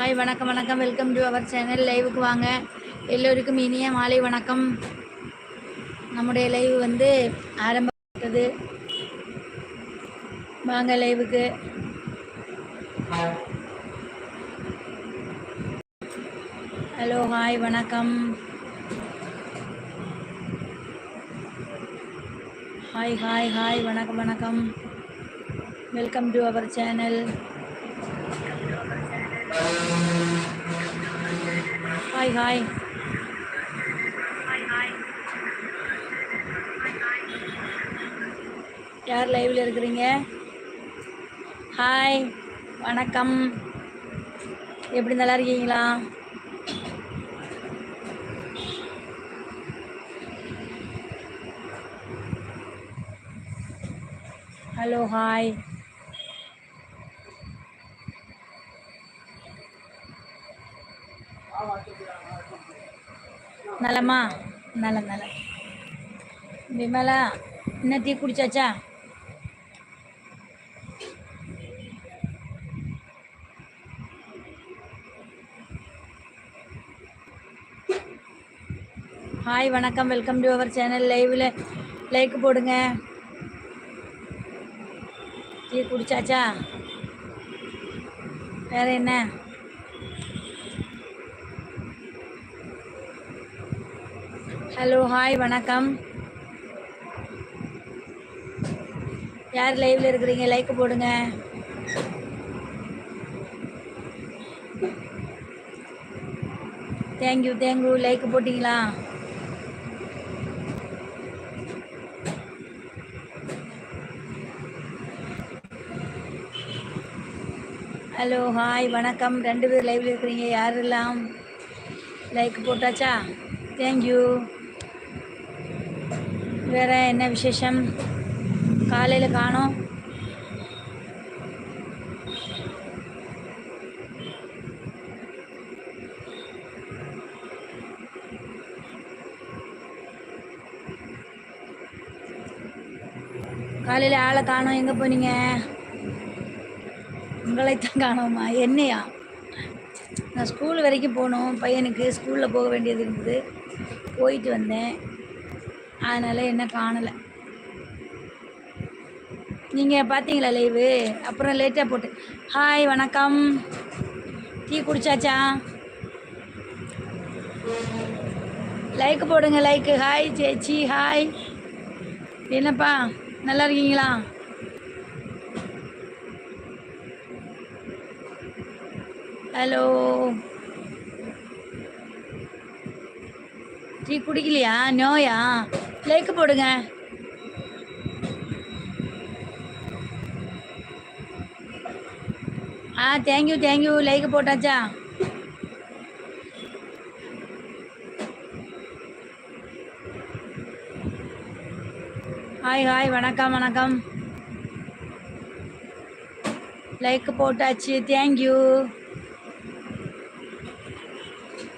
Hi வணக்கம் வணக்கம். Welcome to our channel லைவுக்கு வாங்க. எல்லோருக்கும் இனிய மாலை வணக்கம். நம்முடைய லைவ் வந்து ஆரம்பித்தது வாங்க லைவுக்கு ஹலோ ஹாய் வணக்கம். ஹாய் ஹாய் ஹாய் வணக்கம் வணக்கம். Welcome to our channel hi hi யார் லைவில் இருக்கிறீங்க? ஹாய் வணக்கம். எப்படி நல்லா இருக்கீங்களா? ஹலோ ஹாய் நலமா? நலம் நலம். விமலா என்ன டீ குடிச்சாச்சா? ஹாய் வணக்கம். வெல்கம் டு அவர் சேனல் லைவில் லைக் போடுங்க. டீ குடிச்சாச்சா? வேற என்ன? ஹலோ ஹாய் வணக்கம். யார் லைவ்ல இருக்கிறீங்க? லைக் போடுங்க. Thank you thank you like போட்டிங்களா? ஹலோ ஹாய் வணக்கம். ரெண்டு பேர் லைவ்ல இருக்கிறீங்க. யாரெல்லாம்? லைக் போட்டாச்சா? தேங்க்யூ வேறு என்ன விசேஷம்? காலையில் காணோம். காலையில் ஆளை காணோம். எங்கே போனீங்க? உங்களைத்தான் காணோமா? என்னையா? நான் ஸ்கூல் வரைக்கும் போகணும் பையனுக்கு ஸ்கூலில் போக வேண்டியது இருந்தது. போயிட்டு வந்தேன். அதனால் என்ன காணலை. நீங்கள் பார்த்தீங்களா லைவு அப்புறம் லேட்டாக போட்டு. ஹாய் வணக்கம். டீ குடிச்சாச்சா? லைக் போடுங்க லைக்கு ஹாய் சேச்சி ஹாய் என்னப்பா நல்லா இருக்கீங்களா? ஹலோ டீ குடிக்கலையா? நோயா? லைக் போடுங்க. ஆ thank you thank you like போட்டாச்சா? ஹாய் ஹாய் வணக்கம் வணக்கம். லைக் போட்டாச்சு. தேங்க்யூ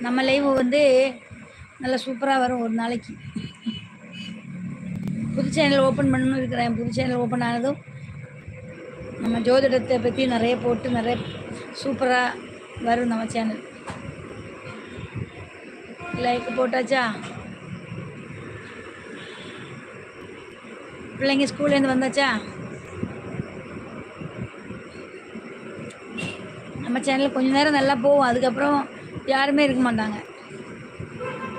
நம்ம லைவ் வந்து நல்லா சூப்பராக வரும் ஒரு நாளைக்கு. புது சேனல் ஓப்பன் பண்ணணும் இருக்கிறேன். புது சேனல் ஓப்பன் ஆனதும் நம்ம ஜோதிடத்தை பற்றி நிறைய போட்டு நிறைய சூப்பராக வரும் நம்ம சேனல் லைக் போட்டாச்சா? பிள்ளைங்க ஸ்கூல்லேருந்து வந்தாச்சா? நம்ம சேனல் கொஞ்ச நேரம் நல்லா போகும். அதுக்கப்புறம் யாருமே இருக்க மாட்டாங்க.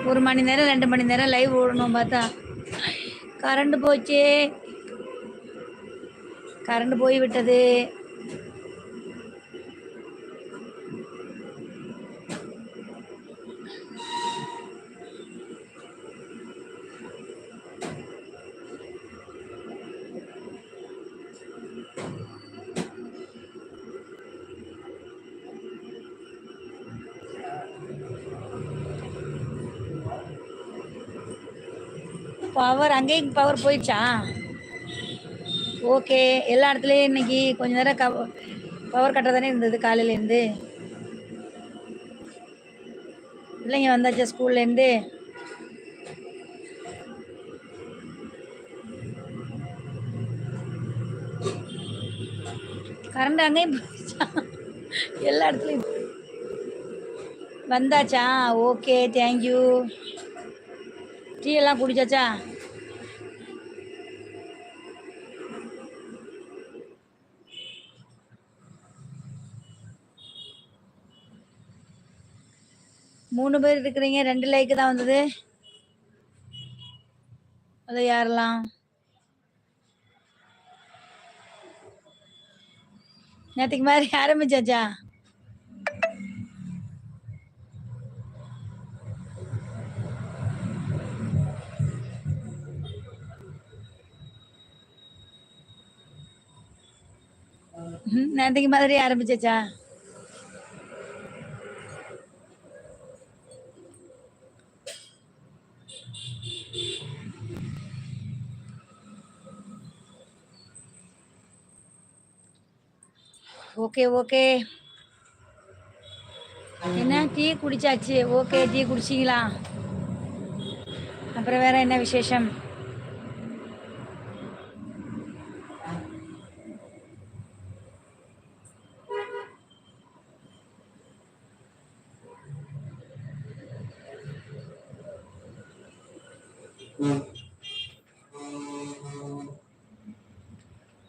ஒரு மணி நேரம் ரெண்டு மணி நேரம் லைவ் ஓடணும் பார்த்தா. கரண்ட் போச்சே. கரண்ட் போய் விட்டது பவர் அங்கேயும் பவர் போயிடுச்சா? ஓகே எல்லா இடத்துலையும் இன்னைக்கு கொஞ்ச நேரம் கவ பவர் கட்டாக தானே இருந்தது காலையிலேருந்து பிள்ளைங்க வந்தாச்சா ஸ்கூல்லேருந்து கரண்ட் அங்கேயும் போயிடுச்சா? எல்லா இடத்துலையும் வந்தாச்சா? ஓகே தேங்க்யூ டீ எல்லாம் குடிச்சாச்சா? மூணு பேர் இருக்கிறீங்க ரெண்டு லைக்கு தான் வந்தது. அது யாரெல்லாம்? நேற்றுக்கு மாதிரி ஆரம்பிச்சாச்சா? ம், நேற்றுக்கு மாதிரி ஆரம்பிச்சாச்சா? Okay okay. என்ன டீ குடிச்சாச்சு? ஓகே டீ குடிச்சிங்களா? அப்புறம் வேற என்ன விசேஷம்?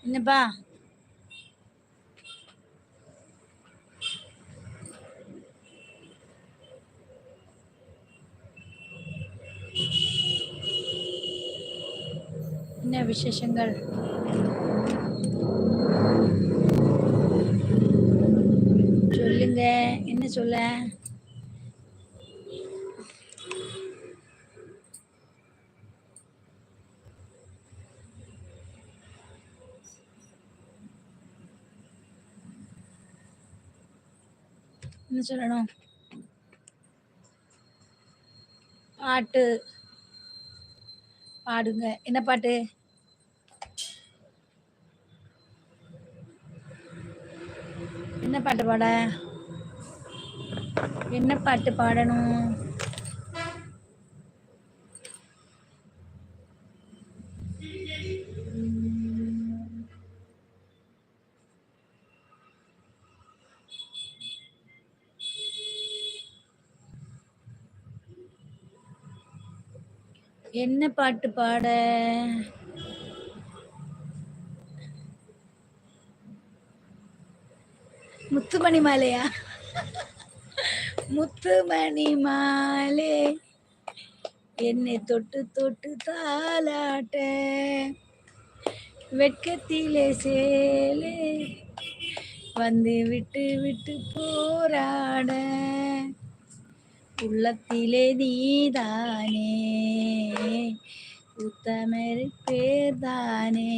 என்னப்பா? என்ன விசேஷங்கள்? சொல்லுங்க. என்ன சொல்ல? என்ன சொல்லணும்? பாட்டு. பாடுங்க. என்ன பாட்டு? என்ன பாட்டு பாட? என்ன பாட்டு பாடணும்? என்ன பாட்டு பாட? முத்துமணி மாலையா முத்துமணி மாலே என்னை தொட்டு தொட்டு தாலாட்ட வெட்கத்திலே சேலே வந்து விட்டு விட்டு போராட உள்ளத்திலே நீதானே உத்தமர் பேர்தானே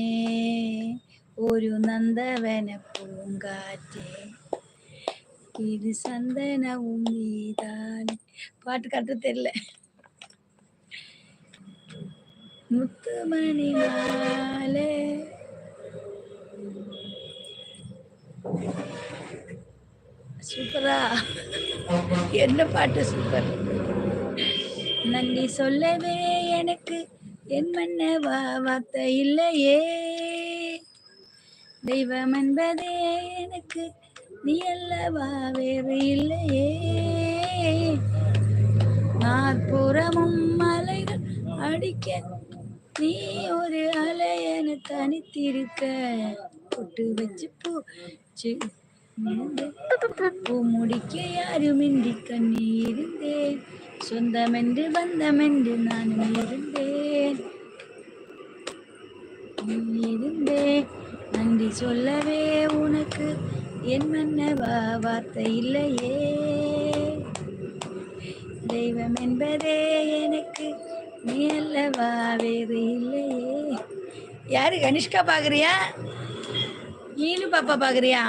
ഒരു നന്ദവന പൂങ്കാറ്റേ இது சந்தனவும் நீதான்? பாட்டு கட்ட தெரியல. முத்துமணி மாலே. சூப்பரா? என்ன பாட்டு சூப்பர்? நன்றி சொல்லவே எனக்கு என் மன்னவா வார்த்தை இல்லையே. தெய்வம் என்பதே எனக்கு நீ அல்லவா வேறு இல்லையே. நாற்புறமும் மலைகள் அடிக்க நீ ஒரு அலை தனித்திருக்க. பொட்டு வச்சு பூச்சு பூ முடிக்க யாருமின்றி கண்ணி இருந்தேன் சொந்தமென்று பந்தமென்று நான் இருந்தேன். இருந்தேன். நன்றி சொல்லவே உனக்கு என் மன்னவா வார்த்தை இல்லையே. தெய்வம் என்பதே எனக்கு. நீ அல்லவா வேறு இல்லையே. யாரு கனிஷ்கா பாக்குறியா? நீனு பாப்பா பாக்குறியா?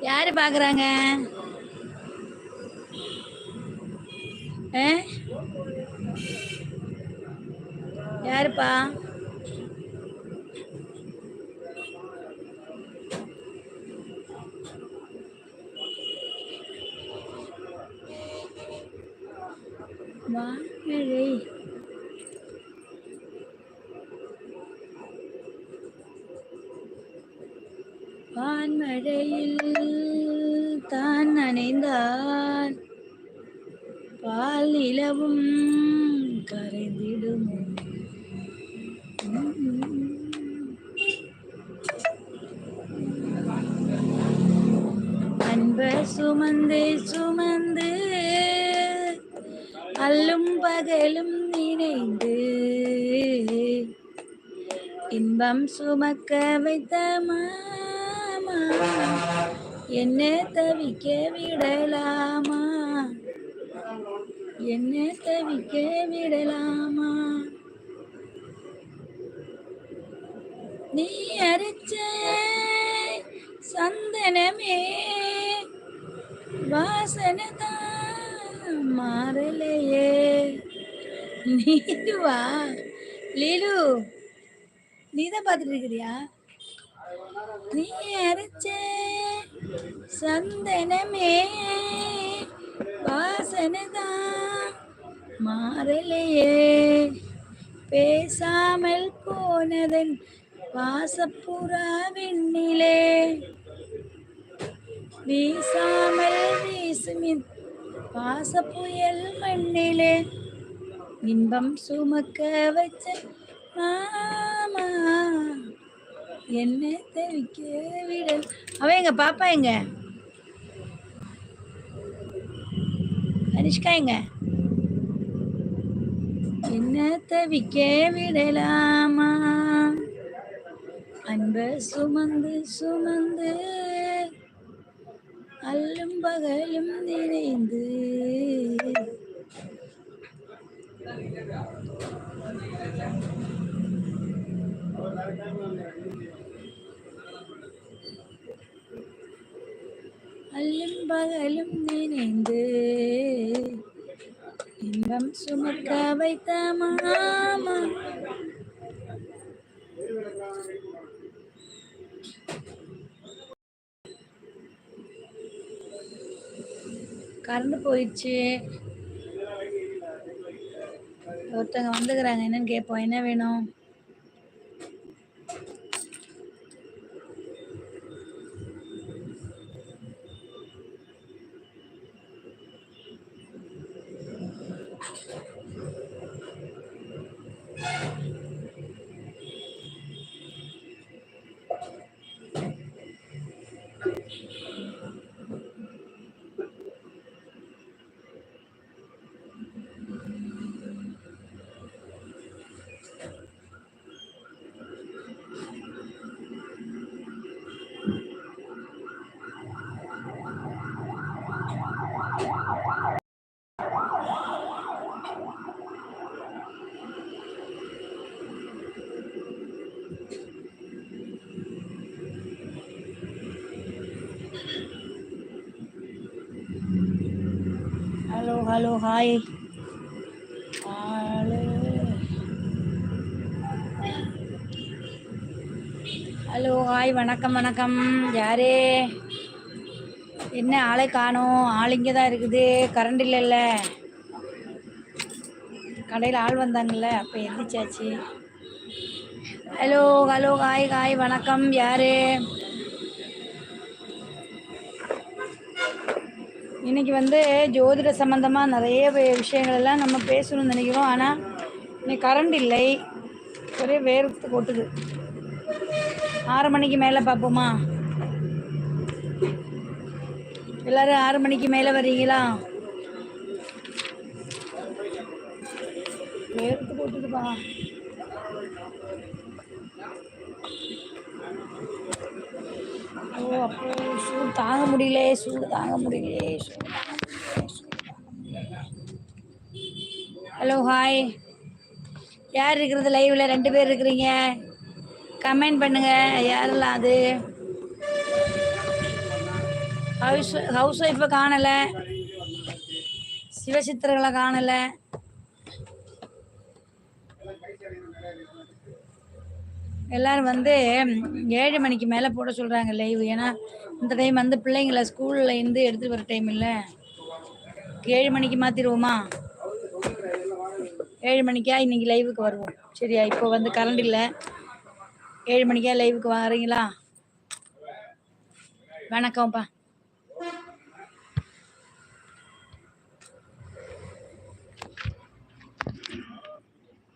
யாரு பாக்குறாங்க? ஆ? யாருப்பா? வாழை வான்மழையில் தான் நனைந்தான். பால் நிலவும் கரைந்திடும். அன்ப சுமந்தே சுமந்து அல்லும் பகலும் நினைந்து இன்பம் சுமக்க வைத்த மாமா என்ன தவிக்க விடலாமா? என்ன தவிக்க விடலாமா? நீ அரைச்ச சந்தனமே வாசனை மாறலையே. நீடுவா லீலு நீ தான் பார்த்துட்டு இருக்கிறியா நீ அரைச்ச சந்தனமே வாசனை தான் மாறலையே. பேசாமல் போனதன் வாசப்புறா விண்ணிலே. வீசாமல் வீசுமின் பாசப்புயல் மண்ணிலே இன்பம் சுமக்க வச்ச மாமா. என்ன தவிக்க விடல். அவ எங்க? பாப்பா எங்க? அனிஷ்கா எங்க? என்ன தவிக்க விடலாமா? அன்ப சுமந்து சுமந்து அல்லும் பகலும் நிறைந்து அல்லும் பகலும் நினைந்து இன்பம் சுமக்க வைத்த மாமா. கரண்ட் போயிடுச்சு. ஒருத்தங்க வந்துக்கிறாங்க. என்னன்னு கேட்போம். என்ன வேணும்? Hello hi. Hello. Hello hi வணக்கம் வணக்கம். யாரே? என்ன ஆளை காணோம்? ஆள் இங்கே தான் இருக்குது. கரண்ட் இல்லைல்ல. கடையில் ஆள் வந்தாங்கல்ல அப்போ எந்திரிச்சாச்சு. ஹலோ ஹலோ ஹாய் ஹாய் வணக்கம். யாரு? இன்றைக்கி வந்து ஜோதிட சம்மந்தமாக நிறைய விஷயங்களெல்லாம் விஷயங்கள் எல்லாம் நம்ம பேசணும்னு நினைக்கிறோம். ஆனால் இன்னைக்கு கரண்ட் இல்லை. ஒரே வேர்த்து கொட்டுது. ஆறு மணிக்கு மேலே பார்ப்போமா? எல்லாரும் ஆறு மணிக்கு மேலே வரீங்களா வேர்த்து கொட்டுதுப்பா. ஓ அப்போ சூடு தாங்க முடியலையே சூடு தாங்க முடியலையே சூடு ஹலோ ஹாய் யார் இருக்கிறது லைவ்ல ரெண்டு பேர் இருக்கிறீங்க. கமெண்ட் பண்ணுங்க. யாரெல்லாம் அது? ஹவுஸ் ஹவுஸ் ஒய்ஃபை காணலை. சிவசித்திரங்களை காணலை. எல்லாரும் வந்து ஏழு மணிக்கு மேலே போட சொல்கிறாங்க லைவ் ஏன்னா இந்த டைம் வந்து பிள்ளைங்கள ஸ்கூலில் இருந்து எடுத்துட்டு வர டைம் இல்லை. ஏழு மணிக்கு மாற்றிடுவோமா ஏழு மணிக்கா? இன்னைக்கு லைவுக்கு வருவோம். சரியா? இப்போ வந்து கரண்ட் இல்லை. ஏழு மணிக்கா லைவுக்கு வரீங்களா வணக்கம்ப்பா.